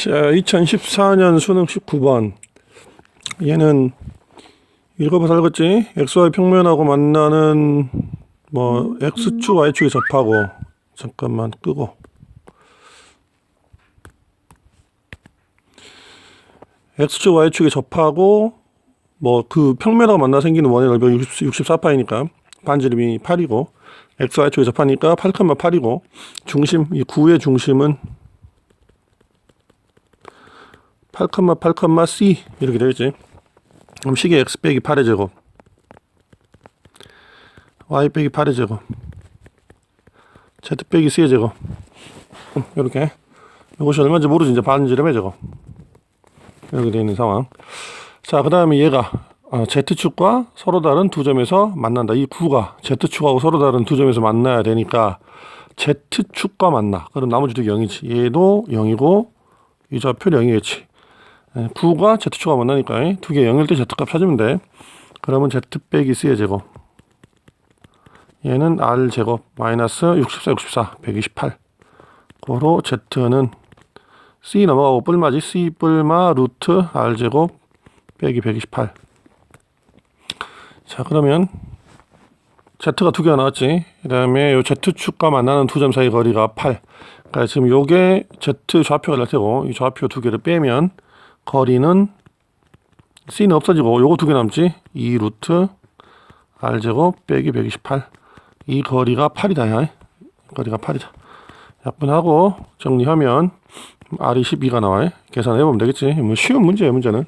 자, 2014년 수능 19번. 얘는 읽어봐서 알겠지? XY 평면하고 만나는 뭐 X축, Y축에 접하고 잠깐만 끄고 X축, Y축에 접하고 뭐 그 평면하고 만나 생기는 원의 넓이 60, 64파이니까 반지름이 8이고 X, Y축에 접하니까 8,8이고 중심, 이 구의 중심은 8, C 이렇게 되겠지. 그럼 식의 x 빼기 8의 제곱. Y 빼기 8의 제곱. Z 빼기 c의 제곱. 음, 이렇게. 이것이 얼마인지 모르지. 이제 반지름의 제곱. 이렇게 되어 있는 상황. 자 그 다음에 얘가 어, z축과 서로 다른 두 점에서 만난다. 이 구가 z축하고 서로 다른 두 점에서 만나야 되니까 z축과 만나. 그럼 나머지도 0이지. 얘도 0이고 이 좌표 0이겠지 9가 Z축과 만나니까 두개 0일 때 Z값 찾으면 돼. 그러면 Z 빼기 C의 제곱. 얘는 R 제곱 마이너스 64, 64, 128. 고로 Z는 C 넘어가고 뿔마지 C 뿔마 루트 R 제곱 빼기 128. 자 그러면 Z가 두 개가 나왔지. 그 다음에 요 Z축과 만나는 두 점 사이 거리가 8. 그러니까 지금 요게 Z 좌표가 될 테고 이 좌표 두 개를 빼면 거리는 C는 없어지고 요거 두 개 남지? 2 루트 R제곱 빼기 128 이 거리가 8이다 야. 거리가 8이다. 약분하고 정리하면 R이 12가 나와 계산해보면 되겠지? 뭐 쉬운 문제예요 문제는